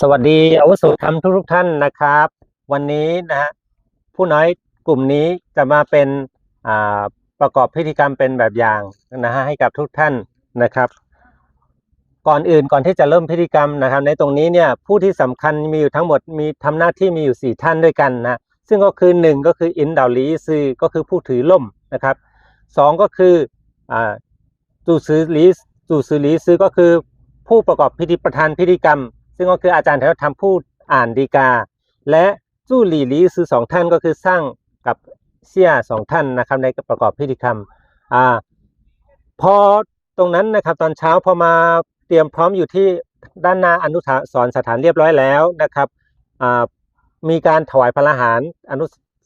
สวัสดีอาวุโสธรรมทุกๆท่านนะครับ วันนี้นะฮะผู้น้อยกลุ่มนี้จะมาเป็นประกอบพิธีกรรมเป็นแบบอย่างนะฮะให้กับทุกท่านนะครับ ก่อนอื่นก่อนที่จะเริ่มพิธีกรรมนะครับ ในตรงนี้เนี่ยผู้ที่สำคัญมีอยู่ทั้งหมดมีทำหน้าที่มีอยู่สี่ท่านด้วยกันนะซึ่งก็คือหนึ่งก็คืออินดาลีซือก็คือผู้ถือล่มนะครับสองก็คือจูซือลีจูซือลีซือก็คือผู้ประกอบพิธีประธานพิธีกรรม ซึ่งก็คืออาจารย์แถวธรรมผู้อ่านดีกา และจู้หลี่ลีซือสองท่านก็คือสร้างกับเสียสองท่านนะครับในประกอบพิธีกรรมอ่าพอตรงนั้นนะครับตอนเช้าพอมาเตรียมพร้อมอยู่ที่ด้านหน้าอนุสรสถานเรียบร้อยแล้วนะครับอ่ามีการถวายพระอาหารอนุ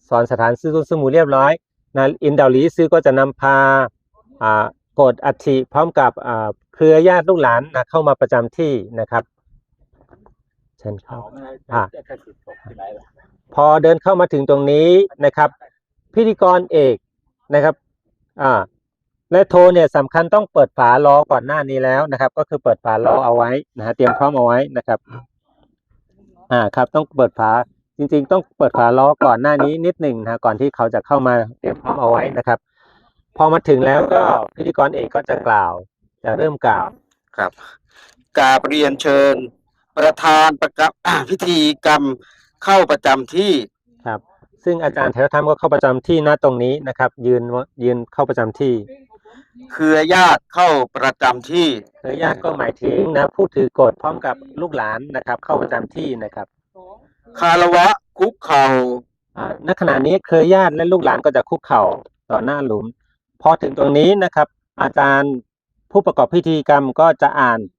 สรสถานซื้อตุนซูหมูเรียบร้อยนะอินดาลีซื้อก็จะนำพาอ่ากดอัฐิพร้อมกับอ่าเครือญาติลูกหลานนะเข้ามาประจำที่นะครับ เชิญครับอะพอเดินเข้ามาถึงตรงนี้นะครับ พิธีกรเอกนะครับอ่าและโทเนี่ยสำคัญต้องเปิดฝาล้อก่อนหน้านี้แล้วนะครับ ก็คือเปิดฝาล้อเอาไว้นะฮะเตรียมพร้อมเอาไว้นะครับอ่าครับ ต้องเปิดฝาจริง ๆ ต้องเปิดฝาล้อก่อนหน้านี้นิดหนึ่งนะฮะก่อนที่เขาจะเข้ามาเตรียมพร้อมเอาไว้นะครับ พอมาถึงแล้วก็พิธีกรเอกก็จะกล่าวจะเริ่มกล่าวครับกราบเรียนเชิญ ประธานประกับพิธีกรรมเข้าประจำที่ครับ ซึ่งอาจารย์แถวธรรมก็เข้าประจำที่ณตรงนี้นะครับ ยืนยืนเข้าประจำที่เครือญาติเข้าประจำที่ เครือญาติก็หมายถึงนะผู้ถือกฎพร้อมกับลูกหลานนะครับ เข้าประจำที่นะครับคารวะคุกเข่าอ่าณขณะนี้เครือญาติและลูกหลานก็จะคุกเข่าต่อหน้าหลุม พอถึงตรงนี้นะครับ อาจารย์ผู้ประกอบพิธีกรรมก็จะอ่านอ่า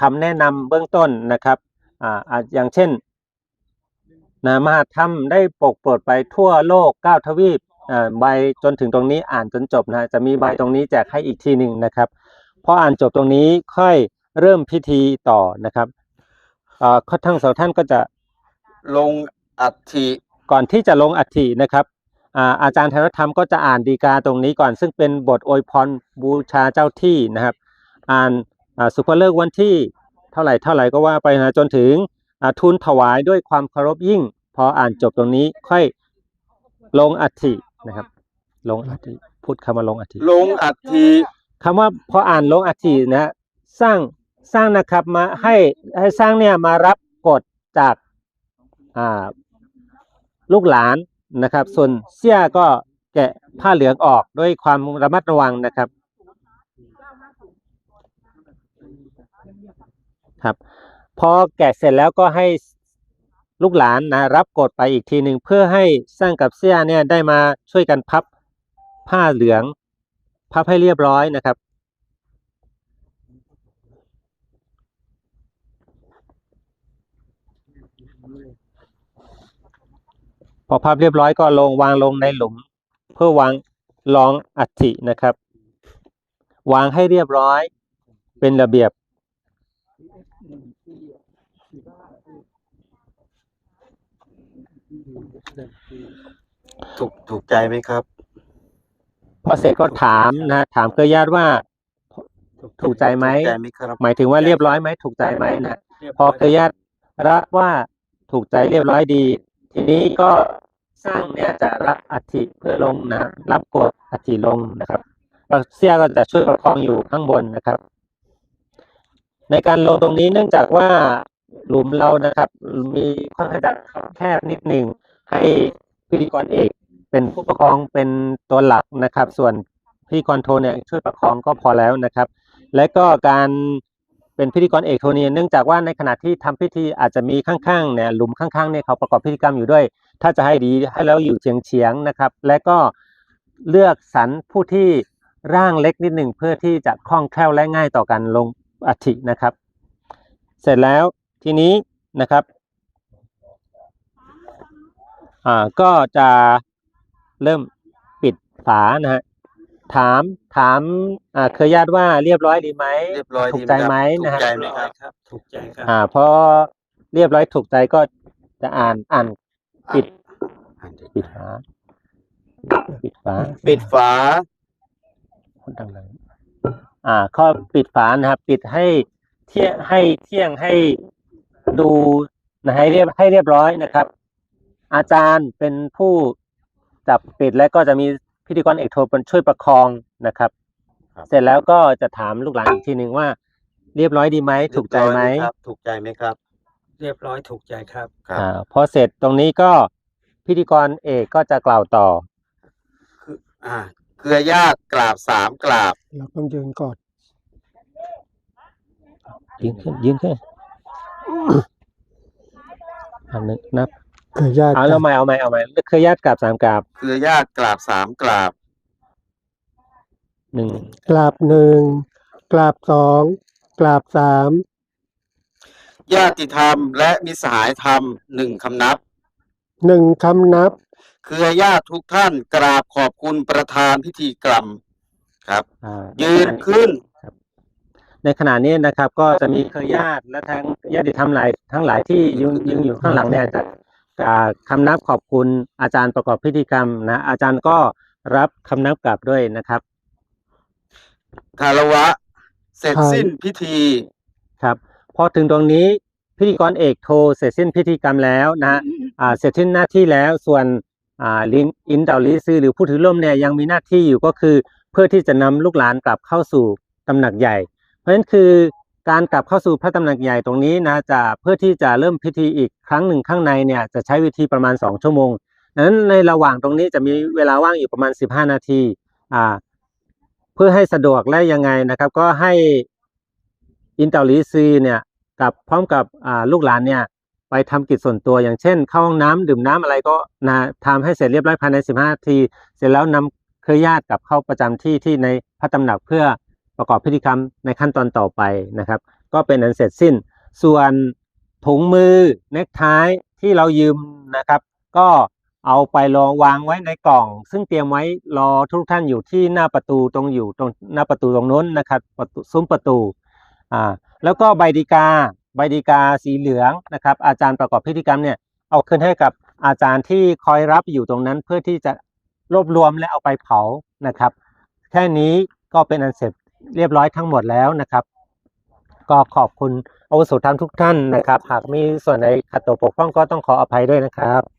คำแนะนำเบื้องต้นนะครับอาอ่าอย่างเช่นนะมหาธรรมได้ปกปรดไปทั่วโลกเก้าทวีปใบจนถึงตรงนี้อ่านจนจบนะจะมีใบตรงนี้แจกให้อีกทีหนึ่งนะครับพออ่านจบตรงนี้ค่อยเริ่มพิธีต่อนะครับอ่าทั้งสองท่านก็จะลงอัฐิก่อนที่จะลงอัฐินะครับอาอาจารย์ธนธรรมก็จะอ่านดีกาตรงนี้ก่อน ซึ่งเป็นบทอวยพรบูชาเจ้าที่นะครับ อ่าน สุภเลิกษ์วันที่เท่าไหร่เท่าไหร่ก็ว่าไปนะจนถึงอ่าทูลถวายด้วยความเคารพยิ่ง พออ่านจบตรงนี้ค่อยลงอัฐินะครับ ลงอัฐิพูดคำว่าลงอัฐิลงอัฐิคำว่าพออ่านลงอัฐินะฮะสร้างสร้างนะครับมาให้ให้สร้างเนี่ยมารับกฎจากอ่าลูกหลานนะครับ ส่วนเสี้ยก็แกะผ้าเหลืองออกด้วยความระมัดระวังนะครับ ครับพอแกะเสร็จแล้วก็ให้ลูกหลานนะรับกฎไปอีกทีหนึ่งเพื่อให้สร้างกับเสี้ยเนี่ยได้มาช่วยกันพับผ้าเหลือง พับให้เรียบร้อยนะครับ พอพับเรียบร้อยก็ลงวางลงในหลุม เพื่อวางรองอัฐินะครับ วางให้เรียบร้อยเป็นระเบียบ ถูกถูกใจไหมครับ พอเสร็จก็ถามนะถามเครือญาติว่า ถูกใจไหมถูกใจไหมครับ หมายถึงว่าเรียบร้อยไหมถูกใจไหมนะพอเครือญาติรับว่าถูกใจเรียบร้อยดี ทีนี้ก็สร้างเนี่ยจะรับอัฐิเพื่อลงนะรับกดอัฐิลงนะครับรัสเซียก็จะช่วยประคองอยู่ข้างบนนะครับ ในการลงตรงนี้เนื่องจากว่าหลุมเรานะครับ มีค่อนข้างจะแคบนิดหนึ่งให้พิธีกรเอกเป็นผู้ประคองเป็นตัวหลักนะครับ ส่วนพิธีกรโทเนี่ยช่วยประคองก็พอแล้วนะครับ และก็การเป็นพิธีกรเอกโทเนี่ยเนื่องจากว่าในขณะที่ทำพิธีอาจจะมีข้างๆเนี่ยหลุมข้างๆเนี่ยเขาประกอบพิธีกรรมอยู่ด้วย ถ้าจะให้ดีให้เราอยู่เฉียงเฉียงๆนะครับ และก็เลือกสรรผู้ที่ร่างเล็กนิดหนึ่งเพื่อที่จะคล่องแคล่วและง่ายต่อการลง อัฐินะครับ เสร็จแล้วทีนี้นะครับอ่าก็จะเริ่มปิดฝานะฮะถามถามอ่าเคยญาติว่าเรียบร้อยดีไหมเรียบร้อยถูดีกใจไหมนะถูฮะกใจไหมครับครับถูกใจครับอ่าพอเรียบร้อยถูกใจก็จะอ่านอ่านปิดปิดฝาปิดฝาปิดฝาพูดดังๆ อ่าข้อปิดฝานะครับ ปิดให้เที่ยงให้เที่ยงให้ดูนะให้เรียบให้เรียบร้อยนะครับ อาจารย์เป็นผู้จับปิดและก็จะมีพิธีกรเอกโทเป็นช่วยประคองนะครับ ครับ เสร็จแล้วก็จะถามลูกหลานอีกทีหนึ่งว่า เรียบร้อยดีไหมถูกใจไหม เรียบร้อยครับ ถูกใจไหมครับ เรียบร้อยถูกใจครับ ครับ อ่าพอเสร็จตรงนี้ก็พิธีกรเอกก็จะกล่าวต่อ คือ อ่า เครือญาติกราบสามกราบ เราต้องยืนก่อนยืนขึ้นยืนขึ้นอันนึงนับเคยญาติเอาเราใหม่เอาใหม่เอาใหม่เคยญาติกราบสามกราบเครือญาติกราบสามกราบหนึ่งกราบหนึ่งกราบสองกราบสามญาติธรรมและมิตรสหายธรรมหนึ่งคำนับ หนึ่งคำนับ เครือญาติทุกท่านกราบขอบคุณประธานพิธีกรรมครับ อ่ายืนขึ้น ในขณะนี้นะครับ ก็จะมีเครือญาติและทั้งญาติธรรมหลายทั้งหลายที่ยืนยืนอยู่ข้างหลังเนี่ยจะอ่าคำนับขอบคุณอาจารย์ประกอบพิธีกรรมนะอาจารย์ก็รับคำนับกลับด้วยนะครับ คารวะ เสร็จสิ้นพิธี ครับพอถึงตรงนี้พิธีกรเอกโทรเสร็จสิ้นพิธีกรรมแล้วนะฮะอ่าเสร็จสิ้นหน้าที่แล้วส่วนอ่า ลินอินเดาลิซือหรือผู้ถือร่มเนี่ยยังมีหน้าที่อยู่ก็คือ เพื่อที่จะนำลูกหลานกลับเข้าสู่ตำหนักใหญ่ เพราะฉะนั้นคือการกลับเข้าสู่พระตำหนักใหญ่ตรงนี้นะจะเพื่อที่จะเริ่มพิธีอีกครั้งหนึ่งข้างในเนี่ยจะใช้วิธีประมาณ 2 ชั่วโมงนั้นในระหว่างตรงนี้จะมีเวลาว่างอยู่ประมาณ 15 นาทีอ่าเพื่อให้สะดวกและยังไงนะครับ ก็ให้อินเตอร์ลีซีเนี่ยกับพร้อมกับอ่าลูกหลานเนี่ย ไปทำกิจส่วนตัวอย่างเช่น เข้าห้องน้ำดื่มน้ำอะไรก็นะทำให้เสร็จเรียบร้อยภายใน 15นาที เสร็จแล้วนำเครือญาติกลับเข้าประจำที่ที่ในพระตำหนักเพื่อประกอบพิธีกรรมในขั้นตอนต่อไปนะครับ ก็เป็นอันเสร็จสิ้น ส่วนถุงมือเน็กไทที่เรายืมนะครับ ก็เอาไปลองวางไว้ในกล่อง ซึ่งเตรียมไว้รอทุกท่านอยู่ที่หน้าประตูตรงอยู่ตรงหน้าประตูตรงโน้นนะครับประตูซุ้มประตูอ่าแล้วก็ใบดีกา ใบดีกาสีเหลืองนะครับ อาจารย์ประกอบพิธีกรรมเนี่ยเอาขึ้นให้กับอาจารย์ที่คอยรับอยู่ตรงนั้นเพื่อที่จะรวบรวมและเอาไปเผานะครับ แค่นี้ก็เป็นอันเสร็จเรียบร้อยทั้งหมดแล้วนะครับ ก็ขอบคุณอาวุโสธรรมทุกท่านนะครับ หากมีส่วนใดขัดตกปกป้องก็ต้องขออภัยด้วยนะครับ